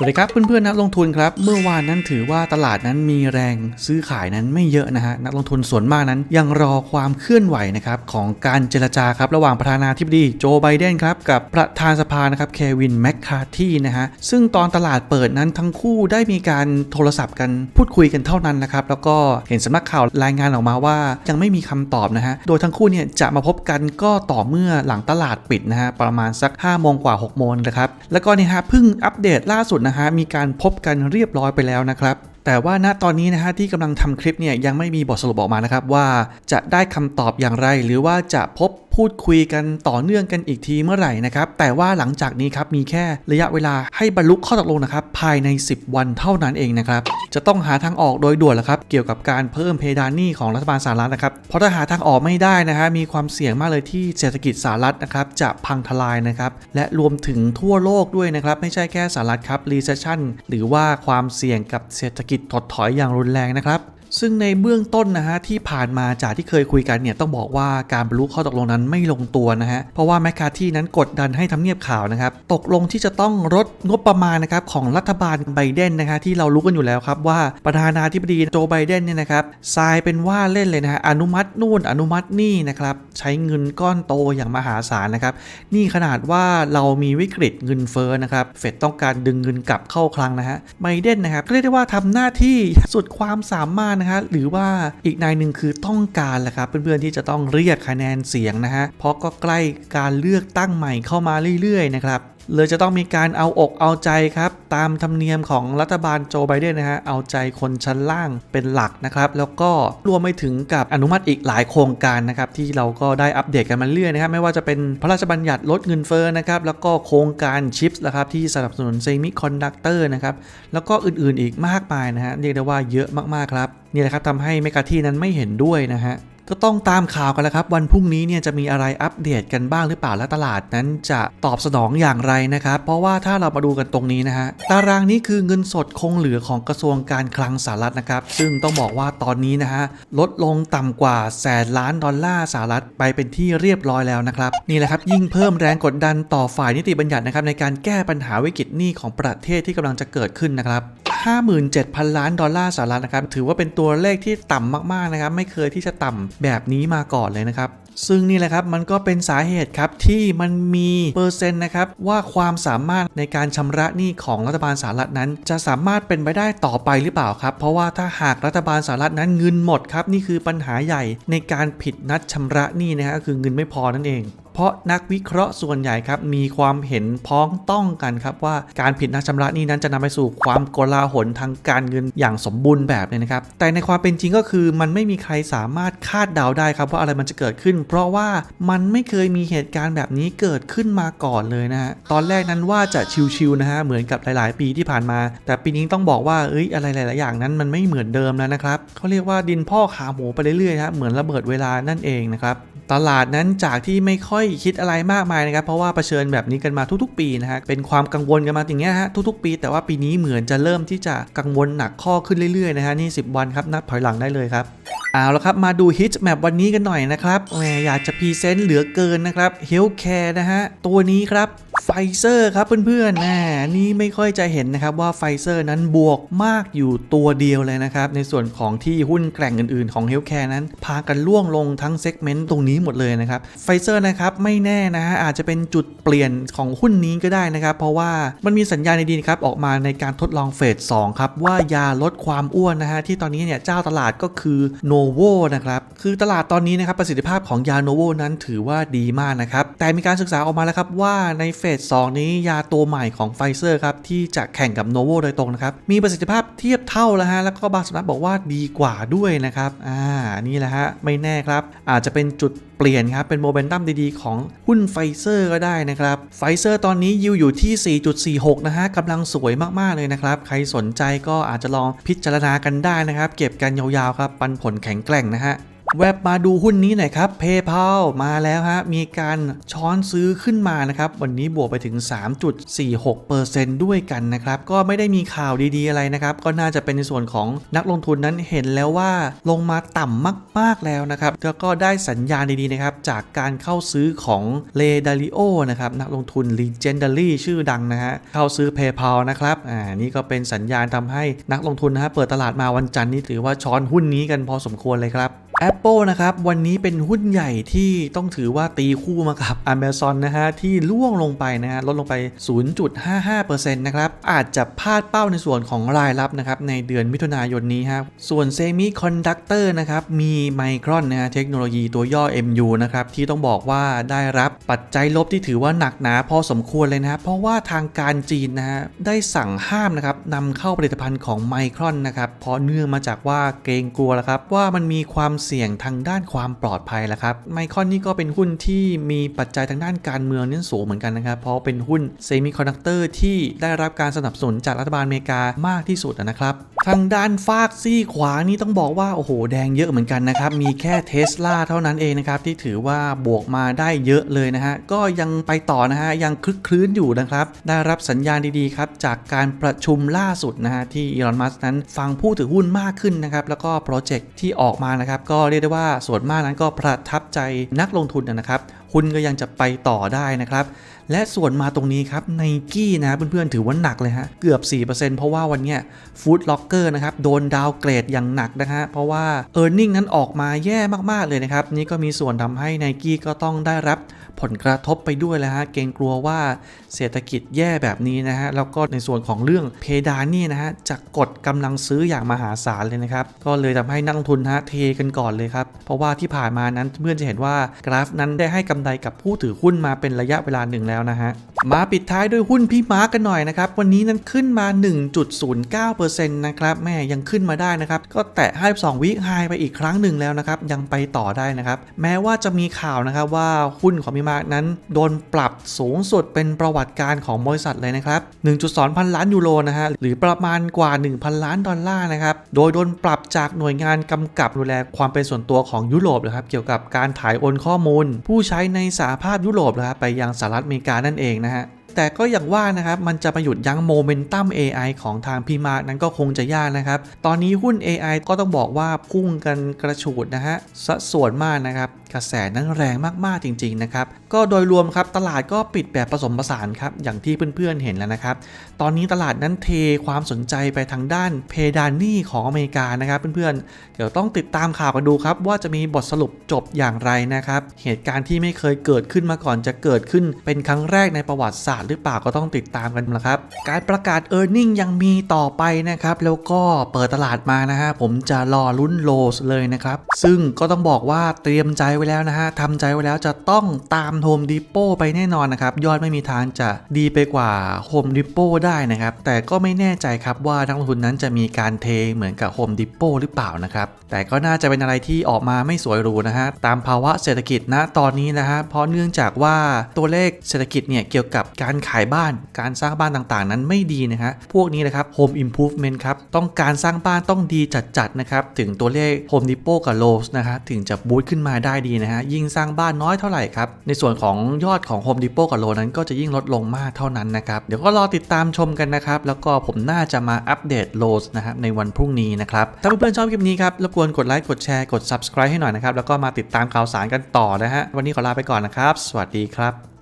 สวัสดีครับเพื่อนๆนักลงทุนครับเมื่อวานนั้นถือว่าตลาดนั้นมีแรงซื้อขายนั้นไม่เยอะนะฮะนักลงทุนส่วนมากนั้นยังรอความเคลื่อนไหวนะครับของการเจรจาครับระหว่างประธานาธิบดีโจไบเดนครับกับประธานสภานะครับเควินแมคคาร์ทีนะฮะซึ่งตอนตลาดเปิดนั้นทั้งคู่ได้มีการโทรศัพท์กันพูดคุยกันเท่านั้นนะครับแล้วก็เห็นสำนักข่าวรายงานออกมาว่า ยังไม่มีคำตอบนะฮะโดยทั้งคู่เนี่ยจะมาพบกันก็ต่อเมื่อหลังตลาดปิดนะฮะประมาณสัก5โมงกว่า6โมงนะครับแล้วก็เนี่ยฮะเพิ่งอัปเดตล่าสุดนะฮะมีการพบกันเรียบร้อยไปแล้วนะครับแต่ว่าณตอนนี้นะฮะที่กำลังทำคลิปเนี่ยยังไม่มีบทสรุปออกมานะครับว่าจะได้คำตอบอย่างไร หรือว่าจะพบ พูดคุยกันต่อเนื่องกันอีกทีเมื่อไหร่นะครับ แต่ว่าหลังจากนี้ครับมีแค่ระยะเวลาให้บรรลุข้อตกลงนะครับภายใน 10 วันเท่านั้นเองนะครับ จะต้องหาทางออกโดยด่วนแล้วครับ เกี่ยวกับการเพิ่มเพดานหนี้ของรัฐบาลสหรัฐนะครับ เพราะถ้าหาทางออกไม่ได้นะฮะมีความเสี่ยงมากเลยที่เศรษฐกิจสหรัฐนะครับจะพังทลายนะครับ และรวมถึงทั่วโลกด้วยนะครับ ไม่ใช่แค่สหรัฐครับ recession หรือว่าความเสี่ยงกับเศรษฐกิจถดถอยอย่างรุนแรงนะครับ ซึ่งในเบื้องต้นนะฮะที่ผ่านมาจากที่เคยคุยกันเนี่ยต้องบอกว่าการบรรลุข้อตกลงนั้นไม่ลงตัวนะฮะเพราะว่าแมคคาที่นั้นกดดันให้ทำเนียบข่าวนะครับตกลงที่จะต้องลดงบประมาณนะครับของรัฐบาลไบเดนนะฮะที่เรารู้กันอยู่แล้วครับว่าประธานาธิบดีโจไบเดนเนี่ยนะครับทรายเป็นว่าเล่นเลยนะฮะอนุมัตินู่นอนุมัตินี่นะครับใช้เงินก้อนโตอย่างมหาศาลนะครับนี่ขนาดว่าเรามีวิกฤตเงินเฟ้อนะครับเฟดต้องการดึงเงินกลับเข้าคลังนะฮะไบเดนนะครับก็เรียกได้ว่าทำหน้าที่สุดความสามารถนะฮะหรือว่าอีกนายหนึ่งคือต้องการแหละครับเพื่อนๆที่จะต้องเรียกคะแนนเสียงนะฮะเพราะก็ใกล้การเลือกตั้งใหม่เข้ามาเรื่อยๆนะครับ เลยจะต้องมีการเอาอกเอาใจครับ ตามธรรมเนียมของรัฐบาลโจไบเดนนะฮะ เอาใจคนชั้นล่างเป็นหลักนะครับ แล้วก็รวมไปถึงกับอนุมัติอีกหลายโครงการนะครับ ที่เราก็ได้อัปเดตกันมาเรื่อยนะครับ ไม่ว่าจะเป็นพระราชบัญญัติลดเงินเฟ้อนะครับ แล้วก็โครงการชิปส์นะครับที่สนับสนุนเซมิคอนดักเตอร์นะครับ แล้วก็อื่นๆอีกมากมายนะฮะ เรียกได้ว่าเยอะมากๆครับ นี่แหละครับทำให้เมกาที่นั้นไม่เห็นด้วยนะฮะ ก็ต้องตามข่าวกันแล้วครับ วันพรุ่งนี้เนี่ยจะมีอะไรอัปเดตกันบ้างหรือเปล่าและตลาดนั้นจะตอบสนองอย่างไรนะครับ เพราะว่าถ้าเรามาดูกันตรงนี้นะฮะตารางนี้คือเงินสดคงเหลือของกระทรวงการคลังสหรัฐนะครับ ซึ่งต้องบอกว่าตอนนี้นะฮะลดลงต่ำกว่าแสนล้านดอลลาร์สหรัฐไปเป็นที่เรียบร้อยแล้วนะครับนี่แหละครับยิ่งเพิ่มแรงกดดันต่อฝ่ายนิติบัญญัตินะครับในการแก้ปัญหาวิกฤตหนี้ของประเทศที่กำลังจะเกิดขึ้นนะครับ 57,000 ล้านดอลลาร์สหรัฐนะครับ ถือว่าเป็นตัวเลขที่ต่ำมากๆนะครับ ไม่เคยที่จะต่ำแบบนี้มาก่อนเลยนะครับซึ่งนี่แหละครับมันก็เป็นสาเหตุครับที่มันมีเปอร์เซ็นต์นะครับว่าความสามารถในการชำระหนี้ของรัฐบาลสหรัฐนั้น จะสามารถเป็นไปได้ต่อไปหรือเปล่าครับ เพราะว่าถ้าหากรัฐบาลสหรัฐนั้นเงินหมดครับนี่คือปัญหาใหญ่ในการผิดนัดชำระหนี้นะฮะก็คือเงินไม่พอนั่นเอง เพราะนักวิเคราะห์ส่วนใหญ่ครับมีความเห็นพ้องต้องกันครับว่าการผิดนัดชำระนี้นั้นจะนำไปสู่ความโกลาหลทางการเงินอย่างสมบูรณ์แบบเลยนะครับ แต่ในความเป็นจริงก็คือมันไม่มีใครสามารถคาดเดาได้ครับว่าอะไรมันจะเกิดขึ้น เพราะว่ามันไม่เคยมีเหตุการณ์แบบนี้เกิดขึ้นมาก่อนเลยนะฮะตอนแรกนั้นว่าจะชิวๆนะฮะเหมือนกับหลายๆ ปีที่ผ่านมา แต่ปีนี้ต้องบอกว่าเอ้ยอะไรหลายๆอย่างนั้นมันไม่เหมือนเดิมแล้วนะครับเขาเรียกว่าดินพ่อขาหมูไปเรื่อยๆฮะเหมือนระเบิดเวลานั่นเองนะครับ ตลาดนั้นจากที่ไม่ค่อยคิดอะไรมากมายนะครับ เพราะว่าเผชิญแบบนี้กันมาทุกๆ ปีนะฮะเป็นความกังวลกันมาอย่างเงี้ยฮะทุกๆ ปี แต่ว่าปีนี้เหมือนจะเริ่มที่จะกังวลหนักข้อขึ้นเรื่อยๆนะฮะนี่ 10 วันครับนับถอยหลังได้เลยครับเอาละครับ มาดูฮิตแมปวันนี้กันหน่อยนะครับแหมอยากจะพรีเซนต์เหลือเกินนะครับเฮลแคร์นะฮะตัวนี้ครับ ไฟเซอร์ครับเพื่อนๆแหมนี่ไม่ค่อยจะเห็นนะครับว่าไฟเซอร์นั้นบวกมากอยู่ตัวเดียวเลยนะครับ ในส่วนของที่หุ้นแกร่งอื่นๆของเฮลท์แคร์นั้น พากันล่วงลงทั้งเซกเมนต์ตรงนี้หมดเลยนะครับไฟเซอร์นะครับไม่แน่นะฮะอาจจะเป็นจุดเปลี่ยนของหุ้นนี้ก็ได้นะครับ เพราะว่ามันมีสัญญาณในดีครับออกมาในการทดลองเฟส2ครับว่ายาลดความอ้วนนะฮะที่ตอนนี้เนี่ยเจ้าตลาดก็คือโนโวนะครับคือตลาดตอนนี้นะครับประสิทธิภาพของยาโนโวนั้นถือว่าดีมากนะครับแต่มีการศึกษาออกมาแล้วครับว่าในเฟส2นี้ยาตัวใหม่ของไฟเซอร์ครับที่จะแข่งกับโนโวโดยตรงนะครับ มีประสิทธิภาพเทียบเท่าแล้วฮะแล้วก็บางสำนักบอกว่าดีกว่าด้วยนะครับอ่านี่แหละฮะไม่แน่ครับ อาจจะเป็นจุดเปลี่ยนครับ เป็นโมเมนตัมดีๆ ของหุ้นไฟเซอร์ก็ได้นะครับไฟเซอร์ตอนนี้ยิวอยู่ที่ 4.46 นะฮะกำลังสวยมากๆเลยนะครับ ใครสนใจก็อาจจะลองพิจารณากันได้นะครับ เก็บกันยาวๆครับปันผลแข็งแกร่งนะฮะ แวบมาดูหุ้นนี้หน่อยครับ PayPal มาแล้วฮะ มีการช้อนซื้อขึ้นมานะครับ วันนี้บวกไปถึง 3.46%ด้วยกันนะครับ ก็ไม่ได้มีข่าวดีๆอะไรนะครับ ก็น่าจะเป็นในส่วนของนักลงทุนนั้นเห็นแล้วว่าลงมาต่ำมากๆแล้วนะครับ แล้วก็ได้สัญญาณดีๆนะครับ จากการเข้าซื้อของเลดาริโอนะครับ นักลงทุน Legendary ชื่อดังนะฮะ เข้าซื้อ PayPal นะครับ อ่า นี่ก็เป็นสัญญาณทำให้นักลงทุนนะฮะเปิดตลาดมาวันจันทร์นี้ถือว่าช้อนหุ้นนี้กันพอสมควรเลยครับ Apple นะครับ วันนี้เป็นหุ้นใหญ่ที่ต้องถือว่าตีคู่มากับ Amazon นะฮะ ที่ล่วงลงไปนะฮะ ลดลงไป 0.55%นะครับ อาจจะพลาดเป้าในส่วนของรายรับนะครับ ในเดือนมิถุนายนนี้ฮะส่วน Semiconductor นะครับ มีไมครอนนะฮะ เทคโนโลยีตัวย่อ MU นะครับ ที่ต้องบอกว่าได้รับปัจจัยลบที่ถือว่าหนักหนาพอสมควรเลยนะฮะเพราะว่าทางการจีนนะฮะ ได้สั่งห้ามนะครับนำเข้าผลิตภัณฑ์ของไมครอนนะครับ เพราะเนื่องมาจากว่าเกรงกลัวแล้วครับว่ามันมีความเสี่ยงทางด้านความปลอดภัยแล้วครับไมคอนนี่ก็เป็นหุ้นที่มีปัจจัยทางด้านการเมืองนี่สูงเหมือนกันนะครับ เพราะเป็นหุ้นเซมิคอนดักเตอร์ที่ได้รับการสนับสนุนจากรัฐบาลอเมริกามากที่สุดนะครับทางด้านฟากซี่ขวานี่ต้องบอกว่าโอ้โหแดงเยอะเหมือนกันนะครับ มีแค่เทสลาเท่านั้นเองนะครับ ที่ถือว่าบวกมาได้เยอะเลยนะฮะ ก็ยังไปต่อนะฮะ ยังคลึกคลื้นอยู่นะครับ ได้รับสัญญาณดีๆครับ จากการประชุมล่าสุดนะฮะ ที่อีลอนมัสนั้นฟังผู้ถือหุ้นมากขึ้นนะครับ แล้วก็โปรเจกต์ที่ออกมานะครับ ก็เรียกได้ว่าส่วนมากนั้นก็ประทับใจนักลงทุนนะครับหุ้นก็ยังจะไปต่อได้นะครับ และส่วนมาตรงนี้ครับไนกี้นะเพื่อนๆถือว่าหนักเลยฮะเกือบ 4%เพราะว่าวันเนี้ยฟู้ดล็อกเกอร์นะครับโดนดาวเกรดอย่างหนักนะฮะเพราะว่า e a r n i n g นั้นออกมาแย่มากๆเลยนะครับ นี่ก็มีส่วนทำให้ไนกี้ก็ต้องได้รับผลกระทบไปด้วยแล้วฮะเกรงกลัวว่าเศรษฐกิจแย่แบบนี้นะฮะแล้วก็ในส่วนของเรื่องเพดานนี่นะฮะจะกดกำลังซื้ออย่างมหาศาลเลยนะครับก็เลยทำให้นักลงทุนฮะเทกันก่อนเลยครับเพราะว่าที่ผ่านมานั้นเพื่อนจะเห็นว่ากราฟนั้นได้ให้กำไรกับผู้ถือหุ้นมาเป็นระยะเวลาหนึ่งแล้วนะฮะมาปิดท้ายด้วยหุ้นพี่มาร์กกันหน่อยนะครับ วันนี้นั้นขึ้นมา 1.09%นะครับแม่ยังขึ้นมาได้นะครับ ก็แตะ52วิคไฮไปอีกครั้งหนึ่งแล้วนะครับ ยังไปต่อได้นะครับ แม้ว่าจะมีข่าวนะครับว่าหุ้นของพี่มาร์กนั้น โดนปรับสูงสุดเป็นประวัติการของบริษัทเลยนะครับ 1.2 พันล้านยูโรนะฮะหรือประมาณกว่า 1,000 ล้านดอลลาร์นะครับโดยโดนปรับจากหน่วยงานกำกับดูแลความเป็นส่วนตัวของยุโรปนะครับเกี่ยวกับการถ่ายโอนข้อมูล ผู้ใช้ในสหภาพยุโรปนะครับไปยังสหรัฐอเมริกานั่นเองนะฮะ แต่ก็อย่างว่านะครับมันจะมาหยุดยั้งโมเมนตัม AI ของทางพีมาร์กนั้นก็คงจะยากนะครับ ตอนนี้หุ้น AI ก็ต้องบอกว่าพุ่งกันกระฉูดนะฮะสัดส่วนมากนะครับกระแสนั้นแรงมากๆจริงๆนะครับก็โดยรวมครับตลาดก็ปิดแบบผสมผสานครับอย่างที่เพื่อนๆเห็นแล้วนะครับตอนนี้ตลาดนั้นเทความสนใจไปทางด้านเพดานหนี้ของอเมริกานะครับเพื่อนๆเดี๋ยวต้องติดตามข่าวกันดูครับว่าจะมีบทสรุปจบอย่างไรนะครับเหตุการณ์ที่ไม่เคยเกิดขึ้นมาก่อนจะเกิดขึ้นเป็นครั้งแรกในประวัติศาสตร์หรือเปล่าก็ต้องติดตามกันนะครับ การประกาศ e a r n i n g ยังมีต่อไปนะครับ แล้วก็เปิดตลาดมานะฮะผมจะรอลุ้นโลสเลยนะครับ ซึ่งก็ต้องบอกว่าเตรียมใจไว้แล้วนะฮะทำใจไว้แล้วจะต้องตามโฮมดิโปไปแน่นอนนะครับ ยอดไม่มีทางจะดีไปกว่าโฮมดิโปได้นะครับ แต่ก็ไม่แน่ใจครับว่านักลงทุนนั้นจะมีการเทเหมือนกับโฮมดิโปหรือเปล่านะครับแต่ก็น่าจะเป็นอะไรที่ออกมาไม่สวยหรูนะฮะตามภาวะเศรษฐกิจณตอนนี้นะฮะเพราะเนื่องจากว่าตัวเลขเศรษฐกิจเนี่ยเกี่ยวกับการการขายบ้าน การสร้างบ้านต่างๆ นั้นไม่ดีนะฮะพวกนี้นะครับ Home Improvement ครับต้องการสร้างบ้านต้องดีจัดๆนะครับถึงตัวเลข Home Depot กับ Lowe's นะฮะถึงจะบูตขึ้นมาได้ดีนะฮะยิ่งสร้างบ้านน้อยเท่าไหร่ครับในส่วนของยอดของ Home Depot กับ Lowe's นั้นก็จะยิ่งลดลงมากเท่านั้นนะครับเดี๋ยวก็รอติดตามชมกันนะครับแล้วก็ผมน่าจะมาอัปเดต Lowe's นะครับในวันพรุ่งนี้นะครับถ้าเพื่อนๆชอบคลิปนี้ครับรบกวนกดไลค์กดแชร์กด subscribe ให้หน่อยนะครับแล้วก็มาติดตามข่าวสารกันต่อนะฮะวันนี้ขอลาไปก่อนนะครับ สวัสดีครับ